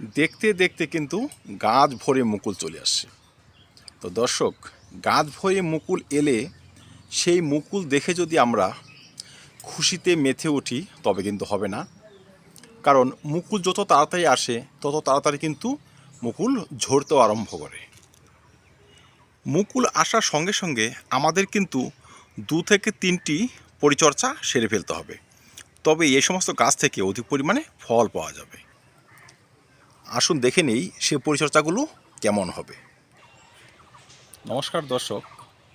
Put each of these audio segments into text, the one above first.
দেখতে দেখতে কিন্তু গাছ ভরে মুকুল চলে আসছে তো দর্শক গাছ ভরে মুকুল এলে সেই মুকুল দেখে যদি আমরা খুশিতে মেথে উঠি, তবে কিন্তু হবে না। কারণ মুকুল যত তাড়াতাড়ি আসে, তত তাড়াতাড়ি কিন্তু মুকুল ঝরতেও আরম্ভ করে। মুকুল আসার সঙ্গে সঙ্গে আমাদের কিন্তু দু থেকে তিনটি পরিচর্যা সেরে ফেলতে হবে। তবে এই সমস্ত গাছ থেকে অধিক পরিমাণে ফল পাওয়া যাবে। আসুন দেখে নেই সে পরিচর্যাগুলো কেমন হবে। নমস্কার দর্শক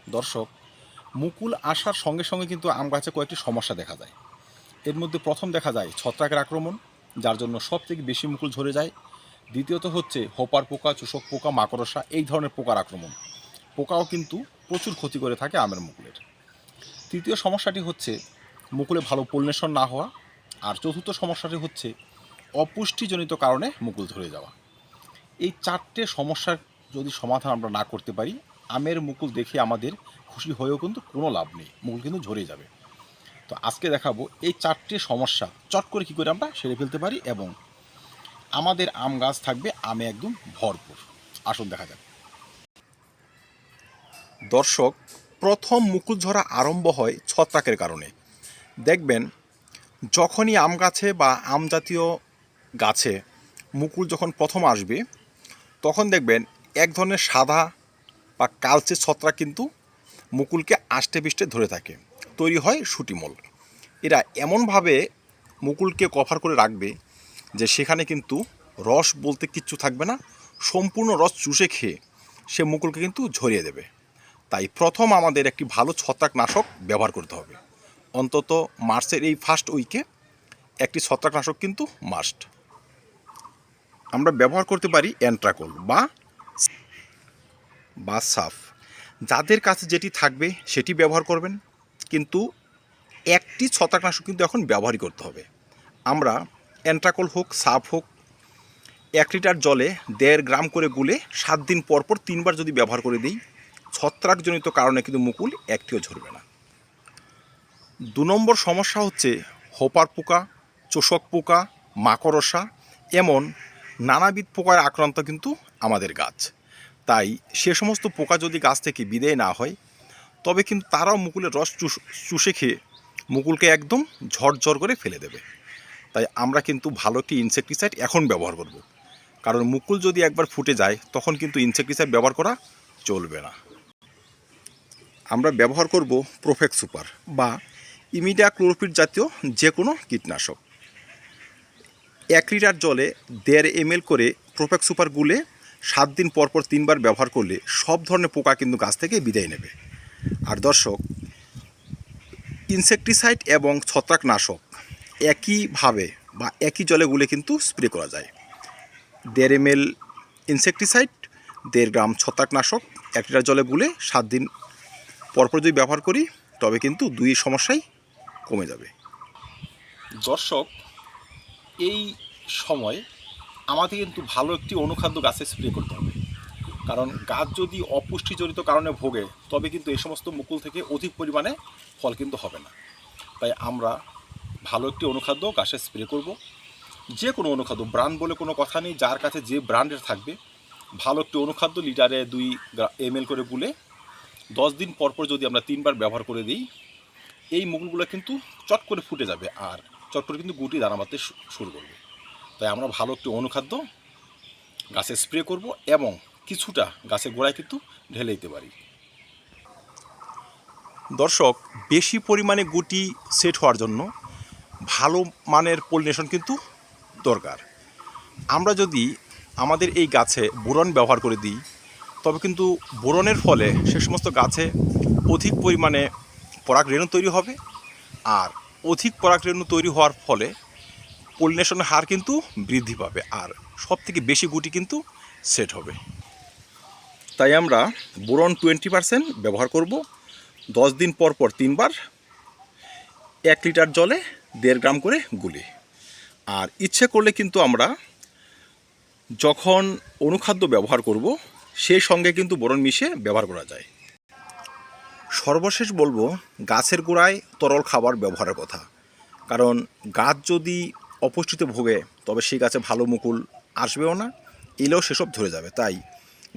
দর্শক, মুকুল আসার সঙ্গে সঙ্গে কিন্তু আম গাছে কয়েকটি সমস্যা দেখা যায়। এর মধ্যে প্রথম দেখা যায় ছত্রাকের আক্রমণ, যার জন্য সব থেকে বেশি মুকুল ঝরে যায়। দ্বিতীয়ত হচ্ছে হোপার পোকা, চুষক পোকা, মাকড়সা, এই ধরনের পোকার আক্রমণ। পোকাও কিন্তু প্রচুর ক্ষতি করে থাকে আমের মুকুলের। তৃতীয় সমস্যাটি হচ্ছে মুকুলে ভালো পলিনেশন না হওয়া। আর চতুর্থ সমস্যাটি হচ্ছে অপুষ্টিজনিত কারণে মুকুল ধরে যাওয়া। এই চারটে সমস্যার যদি সমাধান আমরা না করতে পারি, আমের মুকুল দেখে আমাদের খুশি হয়েও কিন্তু কোনো লাভ নেই, মুকুল কিন্তু ঝরে যাবে। তো আজকে দেখাবো এই চারটে সমস্যা, চট করে কী করে আমরা সেরে ফেলতে পারি এবং আমাদের আম গাছ থাকবে আমে একদম ভরপুর। আসুন দেখা যাক। দর্শক, প্রথম মুকুল ঝরা আরম্ভ হয় ছত্রাকের কারণে। দেখবেন, যখনই আম গাছে বা আম জাতীয় গাছে মুকুল যখন প্রথম আসবে, তখন দেখবেন এক ধরনের সাদা বা কালচে ছত্রাক কিন্তু মুকুলকে আষ্টে পিষ্টে ধরে থাকে। তৈরি হয় সুটিমল এরা এমনভাবে মুকুলকে কভার করে রাখবে যে সেখানে কিন্তু রস বলতে কিচ্ছু থাকবে না, সম্পূর্ণ রস চুষে খেয়ে সে মুকুলকে কিন্তু ঝরিয়ে দেবে। তাই প্রথম আমাদের একটি ভালো ছত্রাকনাশক ব্যবহার করতে হবে। অন্তত মার্চের এই ফার্স্ট উইকে একটি ছত্রাকনাশক কিন্তু মাস্ট আমরা ব্যবহার করতে পারি অ্যান্ট্রাকোল বা বা সাফ। যাদের কাছে যেটি থাকবে সেটি ব্যবহার করবেন, কিন্তু একটি ছত্রাকনাশক কিন্তু এখন ব্যবহারই করতে হবে। আমরা অ্যান্ট্রাকোল হোক, সাফ হোক, এক লিটার জলে দেড় গ্রাম করে গুলে সাত দিন পর পর তিনবার যদি ব্যবহার করে দিই, ছত্রাকজনিত কারণে কিন্তু মুকুল একটিও ঝরবে না। দু নম্বর সমস্যা হচ্ছে হোপার পোকা, চোষক পোকা, মাকড়সা, এমন নানাবিধ পোকার আক্রান্ত কিন্তু আমাদের গাছ। তাই সে সমস্ত পোকা যদি গাছ থেকে বিদেয় না হয়, তবে কিন্তু তারাও মুকুলের রস চুষ- খেয়ে মুকুলকে একদম ঝরঝর করে ফেলে দেবে। তাই আমরা কিন্তু ভালো একটি ইনসেকটিসাইড এখন ব্যবহার করব। কারণ মুকুল যদি একবার ফুটে যায়, তখন কিন্তু ইনসেকটিসাইড ব্যবহার করা চলবে না। আমরা ব্যবহার করব প্রোফেক্স সুপার বা ইমিডা ক্লোরোফিট জাতীয় যে কোনো কীটনাশক। এক লিটার জলে দেড় এমএল করে প্রোফেক্স সুপার গুলে সাত দিন পর পর তিনবার ব্যবহার করলে সব ধরনের পোকা কিন্তু গাছ থেকে বিদায় নেবে। আর দর্শক, ইনসেকটিসাইড এবং ছত্রাকনাশক একইভাবে বা একই জলে গুলে কিন্তু স্প্রে করা যায়। দেড় এমএল ইনসেকটিসাইড, দেড় গ্রাম ছত্রাকনাশক এক লিটার জলে গুলে সাত দিন পরপর যদি ব্যবহার করি, তবে কিন্তু দুই সমস্যাই কমে যাবে। দর্শক এই সময় আমাদের কিন্তু ভালো একটি অনুখাদ্য গাছে স্প্রে করতে হবে। কারণ গাছ যদি অপুষ্টিজনিত কারণে ভোগে, তবে কিন্তু এই সমস্ত মুকুল থেকে অধিক পরিমাণে ফল কিন্তু হবে না। তাই আমরা ভালো একটি অনুখাদ্য গাছে স্প্রে করব। যে কোনো অনুখাদ্য ব্র্যান্ড বলে কোনো কথা নেই, যার কাছে যে ব্র্যান্ডের থাকবে। ভালো একটি অনুখাদ্য লিটারে দুই এম করে গুলে দশ দিন পর পর যদি আমরা তিনবার ব্যবহার করে দিই, এই মুকুলগুলো কিন্তু চট করে ফুটে যাবে। আর চট করে কিন্তু গুটি দানা শু- শুরু করবে। তাই আমরা ভালো একটি অনুখাদ্য গাছে স্প্রে করব এবং কিছুটা গাছের গোড়ায় কিন্তু ঢেলে দিতে পারি। দর্শক, বেশি পরিমাণে গুটি সেট হওয়ার জন্য ভালো মানের পলিনেশন কিন্তু দরকার। আমরা যদি আমাদের এই গাছে বোরন ব্যবহার করে দিই, তবে কিন্তু বোরনের ফলে সে সমস্ত গাছে অধিক পরিমাণে পরাগ রেণু তৈরি হবে, আর অধিক পরাগ রেণু তৈরি হওয়ার ফলে পলিনেশনের হার কিন্তু বৃদ্ধি পাবে আর সব থেকে বেশি গুটি কিন্তু সেট হবে। তাই আমরা বোরন টোয়েন্টি পারসেন্ট ব্যবহার করব। দশ দিন পর পর তিনবার এক লিটার জলে দেড় গ্রাম করে গুলি। আর ইচ্ছে করলে কিন্তু আমরা যখন অনুখাদ্য ব্যবহার করব, সেই সঙ্গে কিন্তু বোরন মিশে ব্যবহার করা যায়। সর্বশেষ বলব, গাছের গোড়ায় তরল খাবার ব্যবহারের কথা। কারণ গাছ যদি অপুষ্টিতে ভোগে, তবে সেই গাছে ভালো মুকুল আসবেও না, এলেও সেসব ধরে যাবে। তাই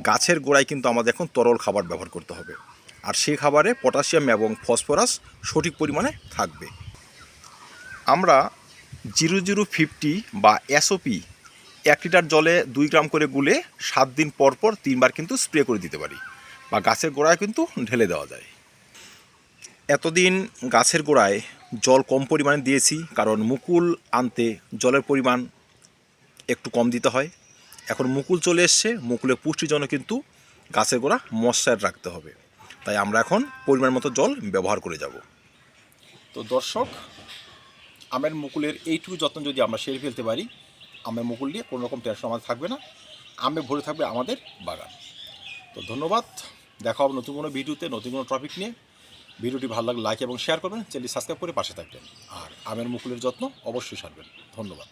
গাছের গোড়ায় কিন্তু আমাদের এখন তরল খাবার ব্যবহার করতে হবে। আর সেই খাবারে পটাশিয়াম এবং ফসফরাস সঠিক পরিমাণে থাকবে। আমরা জিরো জিরো ফিফটি বা এসওপি এক লিটার জলে দুই গ্রাম করে গুলে সাত দিন পর পর তিনবার কিন্তু স্প্রে করে দিতে পারি। বা গাছের গোড়ায় কিন্তু ঢেলে দেওয়া যায়। এতদিন গাছের গোড়ায় জল কম পরিমাণে দিয়েছি, কারণ মুকুল আনতে জলের পরিমাণ একটু কম দিতে হয়। এখন মুকুল চলে এসছে, মুকুলের পুষ্টির জন্য কিন্তু গাছের গোড়া মশার রাখতে হবে। তাই আমরা এখন পরিমাণ মতো জল ব্যবহার করে যাব। তো দর্শক, আমের মুকুলের এইটুকু যত্ন যদি আমরা সেরে ফেলতে পারি, আমের মুকুল নিয়ে কোনো রকম টেনশন আমাদের থাকবে না। আমে ভরে থাকবে আমাদের বাগান। তো ধন্যবাদ। দেখা হবে নতুন কোনো ভিডিওতে, নতুন কোনো টপিক নিয়ে। ভিডিওটি ভালো লাগলে লাইক এবং শেয়ার করবেন। চ্যানেলটি সাবস্ক্রাইব করে পাশে থাকবেন। আর আমের মুকুলের যত্ন অবশ্যই সারবেন। ধন্যবাদ।